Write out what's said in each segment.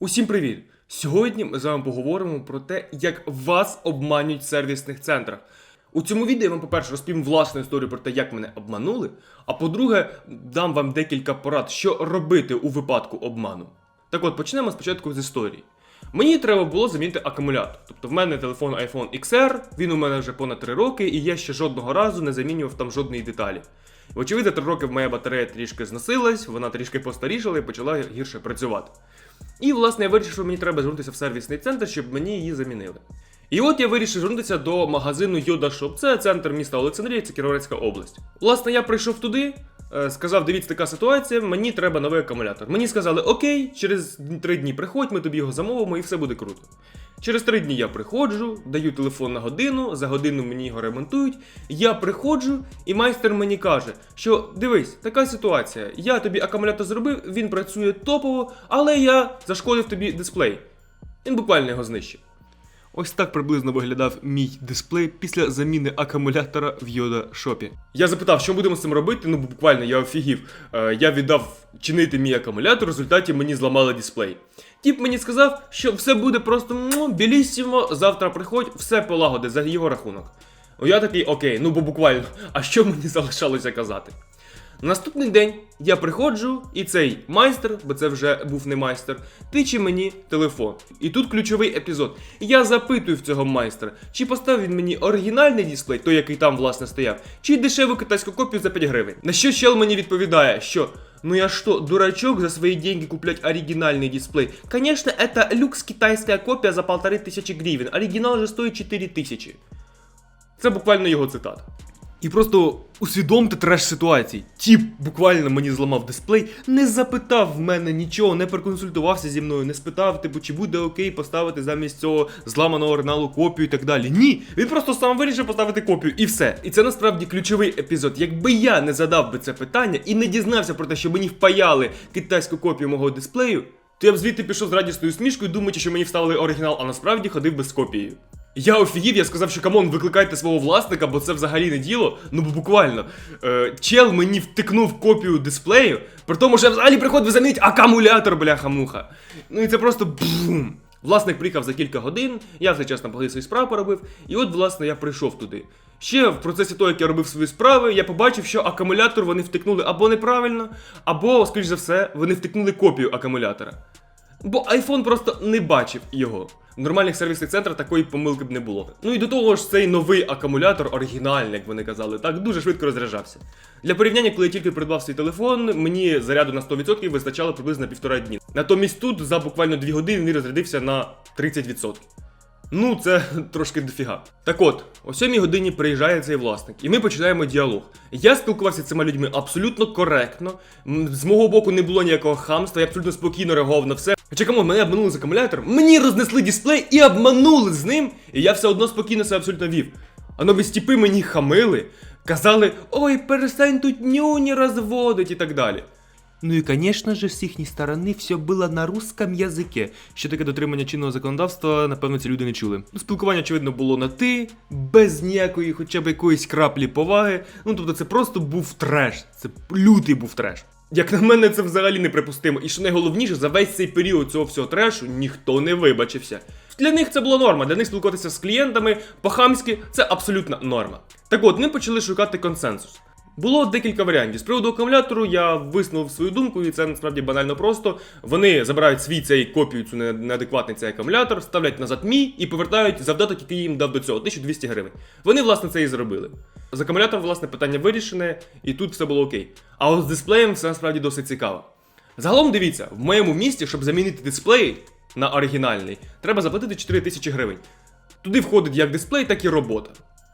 Усім привіт! Сьогодні ми з вами поговоримо про те, як вас обманюють в сервісних центрах. У цьому відео я вам, по-перше, розповім власну історію про те, як мене обманули. А по-друге, дам вам декілька порад, що робити у випадку обману. Так от, почнемо спочатку з історії. Мені треба було замінити акумулятор. Тобто в мене телефон iPhone XR, він у мене вже понад 3 роки, і я ще жодного разу не замінював там жодної деталі. Очевидно, 3 роки моя батарея трішки зносилась, вона трішки постарішала і почала гірше працювати. І, власне, я вирішив, що мені треба звернутися в сервісний центр, щоб мені її замінили. І от я вирішив звернутися до магазину Yoda Shop. Це центр міста Олександрія, це Кіровоградська область. Власне, я прийшов туди, сказав: дивіться, така ситуація, мені треба новий акумулятор. Мені сказали, окей, через три дні приходь, ми тобі його замовимо і все буде круто. Через три дні я приходжу, даю телефон на годину, за годину мені його ремонтують. Я приходжу, і майстер мені каже, що дивись, така ситуація. Я тобі акумулятор зробив, він працює топово, але я зашкодив тобі дисплей. Він буквально його знищив. Ось так приблизно виглядав мій дисплей після заміни акумулятора в Yoda шопі. Я запитав, що будемо з цим робити. Ну буквально я офігів. Е, я віддав чинити мій акумулятор, в результаті мені зламали дисплей. Тіп мені сказав, що все буде просто ну, білісімо, завтра приходь, все полагоди за його рахунок. Я такий, окей, ну бо буквально, а що мені залишалося казати? Наступний день я приходжу, і цей майстер, бо це вже був не майстер, тиче мені телефон. І тут ключовий епізод. Я запитую в цього майстра, чи поставив він мені оригінальний дисплей, той, який там власне стояв, чи дешеву китайську копію за 5 гривень. На що чел мені відповідає, що. Ну я что, дурачок за свои деньги куплять оригинальный дисплей? Конечно, это люкс китайская копия за полторы тысячи гривен. Оригинал же стоит 4 тисячі. Це буквально його цитата. І просто усвідомте треш ситуації. Тіп буквально мені зламав дисплей, не запитав в мене нічого, не проконсультувався зі мною, не спитав, типу, чи буде окей поставити замість цього зламаного оригіналу копію і так далі. Ні, він просто сам вирішив поставити копію і все. І це насправді ключовий епізод. Якби я не задав би це питання і не дізнався про те, що мені впаяли китайську копію мого дисплею, то я б звідти пішов з радісною смішкою, думаючи, що мені вставили оригінал, а насправді ходив без копії. Я офігів, я сказав, що камон, викликайте свого власника, бо це взагалі не діло. Ну бо буквально. Е, чел мені втикнув копію дисплею, при тому, що я взагалі приходив замінити акумулятор, бляха-муха. Ну і це просто бум. Власник приїхав за кілька годин, я цей час погли свої справи поробив, і от, власне, я прийшов туди. Ще в процесі того, як я робив свої справи, я побачив, що акумулятор вони втикнули або неправильно, або, скоріш за все, вони втикнули копію акумулятора. Бо iPhone просто не бачив його. В нормальних сервісних центрах такої помилки б не було. Ну і до того ж, цей новий акумулятор, оригінальний, як вони казали, так дуже швидко розряджався. Для порівняння, коли я тільки придбав свій телефон, мені заряду на 100% вистачало приблизно півтора дні. Натомість тут за буквально 2 години він розрядився на 30%. Ну, це трошки дофіга. Так от, о 7 годині приїжджає цей власник, і ми починаємо діалог. Я спілкувався з цими людьми абсолютно коректно. З мого боку не було ніякого хамства, я абсолютно спокійно реагував на все. Хоча мене обманули з акумулятором, мені рознесли дисплей і обманули з ним, і я все одно спокійно себе абсолютно вів. А нові стіпи мені хамили, казали, ой, перестань тут нюні розводить і так далі. Ну і, звісно ж, з їхньої сторони все було на русском язикі. Що таке дотримання чинного законодавства, напевно, ці люди не чули. Ну, спілкування, очевидно, було на ти, без ніякої, хоча б якоїсь краплі поваги. Ну, тобто, це просто був треш. Це лютий був треш. Як на мене, це взагалі неприпустимо. І що найголовніше, за весь цей період цього всього трешу ніхто не вибачився. Для них це була норма, для них спілкуватися з клієнтами по-хамськи це абсолютна норма. Так от, ми почали шукати консенсус. Було декілька варіантів. З приводу акумулятору я виснув свою думку, і це насправді банально просто. Вони забирають свій цей копію, цю неадекватний цей акумулятор, ставлять назад мій і повертають завдаток, який їм дав до цього 1200 гривень. Вони, власне, це і зробили. З акумулятором, власне, питання вирішене, і тут все було окей. А от з дисплеєм все насправді досить цікаво. Загалом дивіться, в моєму місті, щоб замінити дисплей на оригінальний, треба заплатити 4000 гривень. Туди входить як дисплей, так і робота.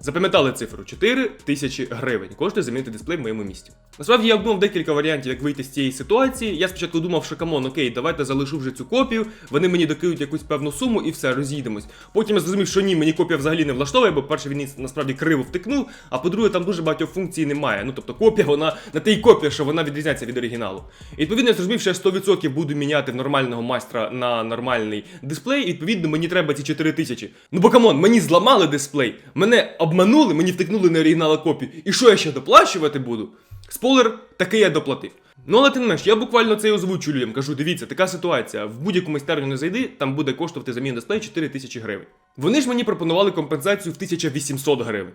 Запам'ятали цифру 4 тисячі гривень. Коштує замінити дисплей в моєму місті. Насправді я обдумав декілька варіантів, як вийти з цієї ситуації. Я спочатку думав, що камон, окей, давайте залишу вже цю копію, вони мені докиють якусь певну суму і все, розійдемось. Потім я зрозумів, що ні, мені копія взагалі не влаштовує, бо перше він насправді криво втикнув, а по-друге, там дуже багатьох функцій немає. Ну тобто копія, вона на тій копія, що вона відрізняється від оригіналу. І відповідно я зрозумів, що я 100% буду міняти нормального майстра на нормальний дисплей, і відповідно мені треба ці 4 тисячі. Ну бо камон, мені зламали дисплей, мене обманули, мені втикнули на оригінал копію. І що я ще доплачувати буду? Спойлер, таки я доплатив. Ну, але тим не менш, я буквально це і озвучу людям. Кажу, дивіться, така ситуація. В будь-яку майстерню не зайди, там буде коштувати заміна дисплею 4 тисячі гривень. Вони ж мені пропонували компенсацію в 1800 гривень.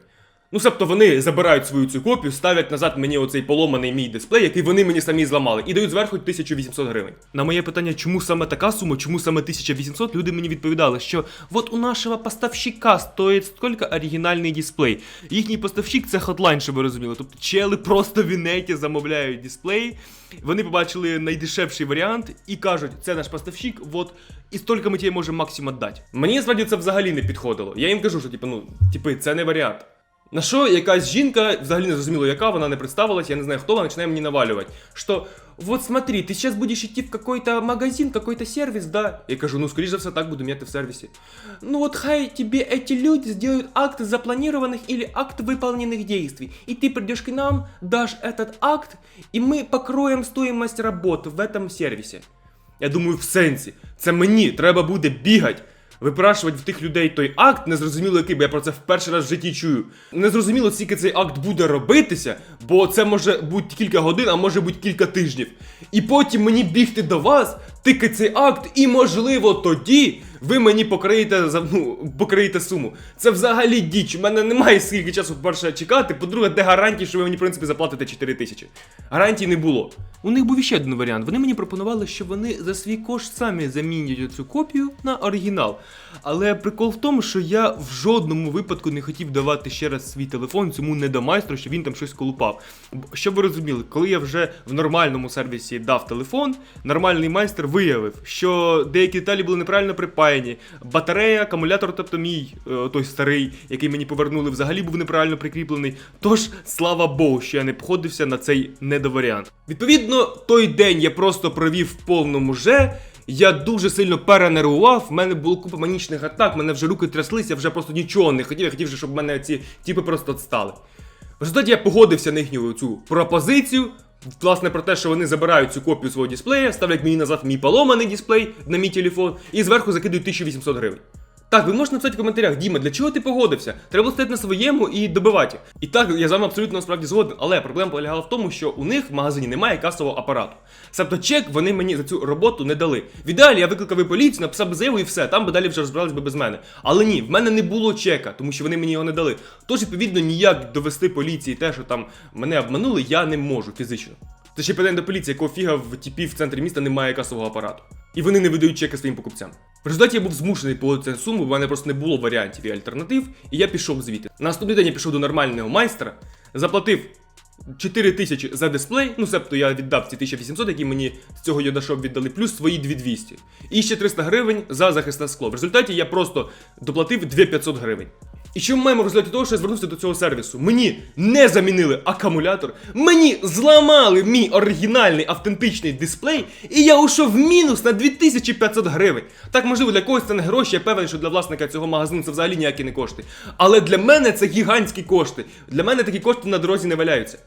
Ну, себто вони забирають свою цю копію, ставлять назад мені оцей поломаний мій дисплей, який вони мені самі зламали, і дають зверху 1800 гривень. На моє питання, чому саме така сума, чому саме 1800, люди мені відповідали, що от у нашого поставщика стоїть стільки оригінальний дисплей. Їхній поставщик це Hotline, щоб ви розуміли. Тобто чели просто в інеті замовляють дисплей. Вони побачили найдешевший варіант і кажуть, це наш поставщик, от і стільки ми тебе можемо максимум дати. Мені справді це взагалі не підходило. Я їм кажу, що типу, ну, типи, це не варіант. На що якась жінка, взагалі не зрозуміло, яка вона не представилась, я не знаю хто, вона починає мені навалювати. Що, вот смотри, ты сейчас будешь идти в какой-то магазин, какой-то сервис, да? Я кажу, ну, скоріше за все, так буду меняти в сервісі. Ну вот хай тебе эти люди сделают акт запланированных или акт выполненных действий. И ты придешь к нам, дашь этот акт, и мы покроем стоимость работы в этом сервисе. Я думаю, в сенсі. Це мені треба буде бігати. Випрашувати в тих людей той акт, незрозуміло який, бо я про це вперше раз в житті чую. Незрозуміло, скільки цей акт буде робитися, бо це може бути кілька годин, а може бути кілька тижнів. І потім мені бігти до вас, тикати цей акт, і можливо тоді ви мені покриєте за ну, покриєте суму. Це взагалі діч. У мене немає скільки часу, по-перше, чекати. По-друге, де гарантії, що ви мені, в принципі, заплатите 4 тисячі. Гарантій не було. У них був ще один варіант. Вони мені пропонували, що вони за свій кошт самі замінять цю копію на оригінал. Але прикол в тому, що я в жодному випадку не хотів давати ще раз свій телефон цьому недомайстру, щоб він там щось колупав. Щоб ви розуміли, коли я вже в нормальному сервісі дав телефон, нормальний майстер виявив, що деякі деталі були неправильно припаяні. Батарея, акумулятор, тобто мій, е, той старий, який мені повернули, взагалі був неправильно прикріплений. Тож, слава Богу, що я не походився на цей недоваріант. Відповідно, той день я просто провів в повному же. Я дуже сильно перенервував, в мене було купа манічних атак, мене вже руки тряслися, вже просто нічого не хотів. Я хотів, щоб мене ці типи просто відстали. В результаті я погодився на їхню цю пропозицію. Власне, про те, що вони забирають цю копію свого дисплея, ставлять мені назад мій поломаний дисплей на мій телефон і зверху закидують 1800 гривень. Так, ви можете написати в коментарях, Діма, для чого ти погодився? Треба стояти на своєму і добивати. І так, я з вами абсолютно насправді згоден, але проблема полягала в тому, що у них в магазині немає касового апарату. Себто чек вони мені за цю роботу не дали. В ідеалі я викликав і поліцію, написав би заяву і все, там би далі вже розбирались би без мене. Але ні, в мене не було чека, тому що вони мені його не дали. Тож, відповідно, ніяк довести поліції те, що там мене обманули, я не можу фізично. Це ще питання до поліції, якого фіга в тіпів в центрі міста немає касового апарату. І вони не видають чеки своїм покупцям. В результаті я був змушений платити цю суму, бо в мене просто не було варіантів і альтернатив, і я пішов звідти. На наступний день я пішов до нормального майстра, заплатив 4 тисячі за дисплей, ну себто я віддав ці 1800, які мені з цього Йодашоп віддали, плюс свої 2200. І ще 300 гривень за захисне скло. В результаті я просто доплатив 2500 гривень. І що ми маємо в результаті того, що я звернувся до цього сервісу? Мені не замінили акумулятор, мені зламали мій оригінальний автентичний дисплей, і я ушов в мінус на 2500 гривень. Так, можливо, для когось це не гроші, я певен, що для власника цього магазину це взагалі ніякі не кошти. Але для мене це гігантські кошти. Для мене такі кошти на дорозі не валяються.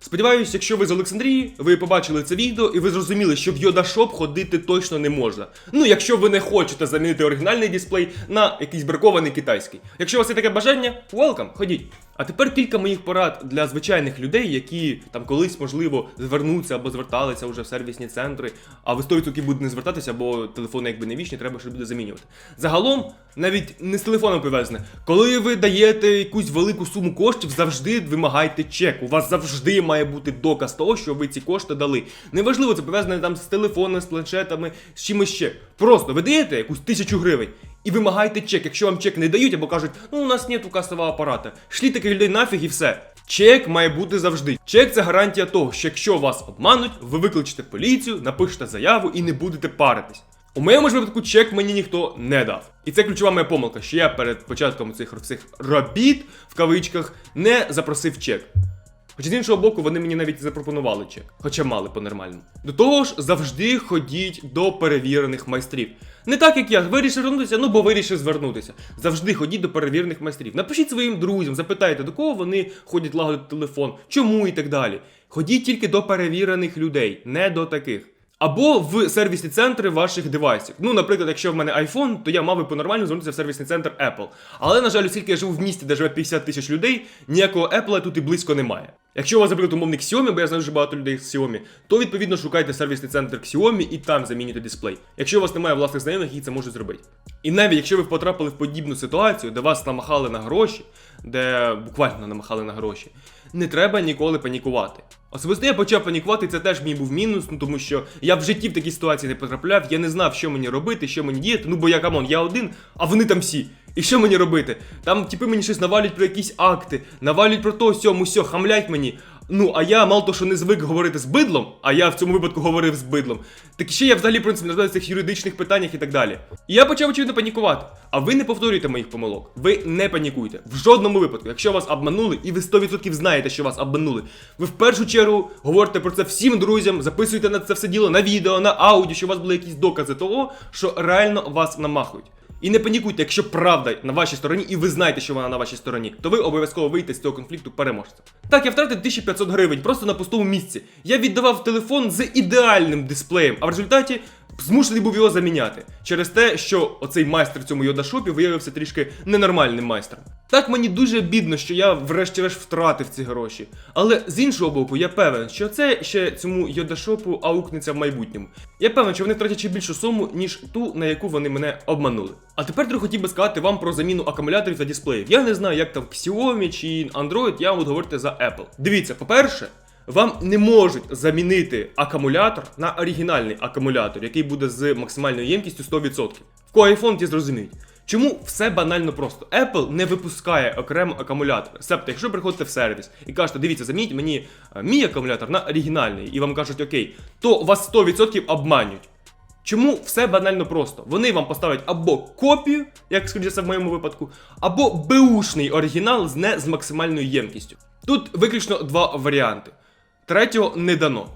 Сподіваюсь, якщо ви з Олександрії, ви побачили це відео і ви зрозуміли, що в Йодашоп ходити точно не можна. Ну, якщо ви не хочете замінити оригінальний дисплей на якийсь бракований китайський. Якщо у вас є таке бажання, welcome, ходіть. А тепер кілька моїх порад для звичайних людей, які там колись, можливо, звернуться або зверталися вже в сервісні центри, а ви 100% будете не звертатися, бо телефони якби не вічні, треба щось буде замінювати. Загалом, навіть не з телефоном пов'язане, коли ви даєте якусь велику суму коштів, завжди вимагайте чек. У вас завжди має бути доказ того, що ви ці кошти дали. Неважливо, це пов'язане там з телефонами, з планшетами, з чимось ще. Просто ви даєте якусь тисячу гривень. І вимагайте чек. Якщо вам чек не дають, або кажуть, ну у нас нету касового апарата. Шлі таких людей нафіг і все. Чек має бути завжди. Чек це гарантія того, що якщо вас обмануть, ви викличете поліцію, напишете заяву і не будете паритись. У моєму ж випадку чек мені ніхто не дав. І це ключова моя помилка, що я перед початком цих всіх робіт в кавичках не запросив чек. Хоча з іншого боку, вони мені навіть запропонували чек, хоча мали по-нормальному. До того ж, завжди ходіть до перевірених майстрів. Не так, як я вирішив звернутися, ну бо вирішив звернутися. Завжди ходіть до перевірених майстрів. Напишіть своїм друзям, запитайте, до кого вони ходять лагодити телефон, чому і так далі. Ходіть тільки до перевірених людей, не до таких. Або в сервісні центри ваших девайсів. Ну, наприклад, якщо в мене iPhone, то я мав би по-нормальному звернутися в сервісний центр Apple. Але, на жаль, оскільки я живу в місті, де живе 50 тисяч людей, ніякого Apple тут і близько немає. Якщо у вас, наприклад, умовник Xiaomi, бо я знаю дуже багато людей з Xiaomi, то відповідно шукайте сервісний центр Xiaomi і там замінюйте дисплей. Якщо у вас немає власних знайомих, які це можуть зробити. І навіть якщо ви потрапили в подібну ситуацію, де вас намахали на гроші, де буквально намахали на гроші, не треба ніколи панікувати. Особисто я почав панікувати, це теж мій був мінус, ну тому що я в житті в такі ситуації не потрапляв, я не знав, що мені робити, що мені діяти. Ну бо я камон, я один, а вони там всі. І що мені робити? Там типи мені щось навалюють про якісь акти, навалюють про то, сьому, сьо, хамлять мені. Ну, а я мало то, що не звик говорити з бидлом, а я в цьому випадку говорив з бидлом. Так ще я взагалі, в принципі, не знаю цих юридичних питаннях і так далі. І я почав очевидно панікувати. А ви не повторюйте моїх помилок. Ви не панікуйте. В жодному випадку. Якщо вас обманули, і ви 100% знаєте, що вас обманули, ви в першу чергу говорите про це всім друзям, записуйте на це все діло на відео, на аудіо, щоб у вас були якісь докази того, що реально вас намахують. І не панікуйте, якщо правда на вашій стороні, і ви знаєте, що вона на вашій стороні, то ви обов'язково вийдете з цього конфлікту переможцем. Так, я втратив 1500 гривень просто на пустому місці. Я віддавав телефон з ідеальним дисплеєм, а в результаті змушений був його заміняти через те, що оцей майстер в цьому йодашопі виявився трішки ненормальним майстром. Так мені дуже бідно, що я врешті-решт втратив ці гроші. Але з іншого боку, я певен, що це ще цьому йодашопу аукнеться в майбутньому. Я певен, що вони втратять ще більшу суму, ніж ту, на яку вони мене обманули. А тепер трохи хотів би сказати вам про заміну акумуляторів та дисплеїв. Я не знаю, як там в Xiaomi чи Android, я буду говорити за Apple. Дивіться, по-перше. Вам не можуть замінити акумулятор на оригінальний акумулятор, який буде з максимальною ємкістю 100%. В кого iPhone ті зрозуміють. Чому все банально просто? Apple не випускає окремо акумулятор. Себто, якщо приходите в сервіс і кажете, дивіться, замініть мені е, мій акумулятор на оригінальний, і вам кажуть окей, то вас 100% обманюють. Чому все банально просто? Вони вам поставлять або копію, як скоріше в моєму випадку, або беушний оригінал з не з максимальною ємкістю. Тут виключно два варіанти. Третього не дано.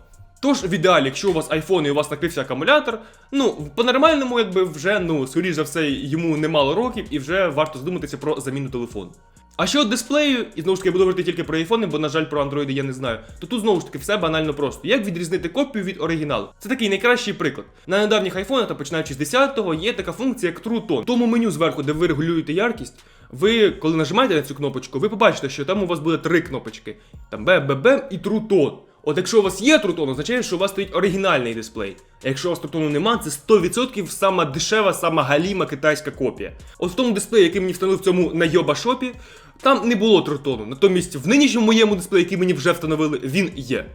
Тож, в ідеалі, якщо у вас iPhone і у вас накрився акумулятор, ну, по-нормальному, якби вже, ну, скоріш за все, йому немало років і вже варто задуматися про заміну телефону. А що дисплею, і знову ж таки я буду говорити тільки про айфони, бо, на жаль, про андроїди я не знаю, то тут знову ж таки все банально просто. Як відрізнити копію від оригіналу? Це такий найкращий приклад. На недавніх айфонах, та починаючи з 10-го, є така функція, як True Tone. В тому меню зверху, де ви регулюєте яркість, ви, коли нажимаєте на цю кнопочку, ви побачите, що там у вас буде три кнопочки: там Б, Б, Б і Tone. От якщо у вас є трутон, означає, що у вас стоїть оригінальний дисплей. А якщо у вас трутону нема, це 100% сама дешева, сама галіма китайська копія. От в тому дисплеї, який мені встановив в цьому найоба шопі, там не було трутону. Натомість в нинішньому моєму дисплеї, який мені вже встановили, він є.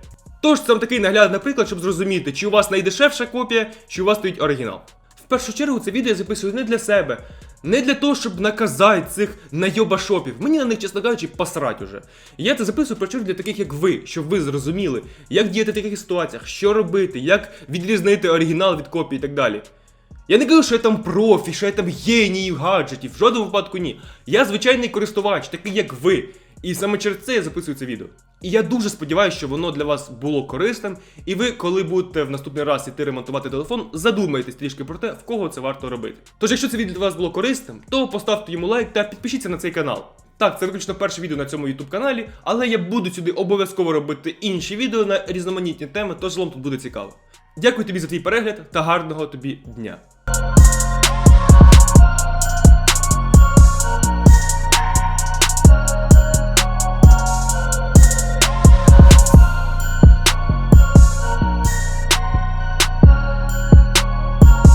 Тож це вам такий наглядний приклад, щоб зрозуміти, чи у вас найдешевша копія, чи у вас стоїть оригінал. В першу чергу це відео я записую не для себе, не для того, щоб наказати цих найобашопів. Мені на них, чесно кажучи, посрать уже. Я це записую про для таких, як ви, щоб ви зрозуміли, як діяти в таких ситуаціях, що робити, як відрізнити оригінал від копії і так далі. Я не кажу, що я там профі, що я там геній гаджетів, в жодному випадку ні. Я звичайний користувач, такий як ви. І саме через це я записую це відео. І я дуже сподіваюся, що воно для вас було корисним, і ви, коли будете в наступний раз іти ремонтувати телефон, задумаєтесь трішки про те, в кого це варто робити. Тож, якщо це відео для вас було корисним, то поставте йому лайк та підпишіться на цей канал. Так, це виключно перше відео на цьому YouTube каналі, але я буду сюди обов'язково робити інші відео на різноманітні теми, тож вам тут буде цікаво. Дякую тобі за твій перегляд та гарного тобі дня.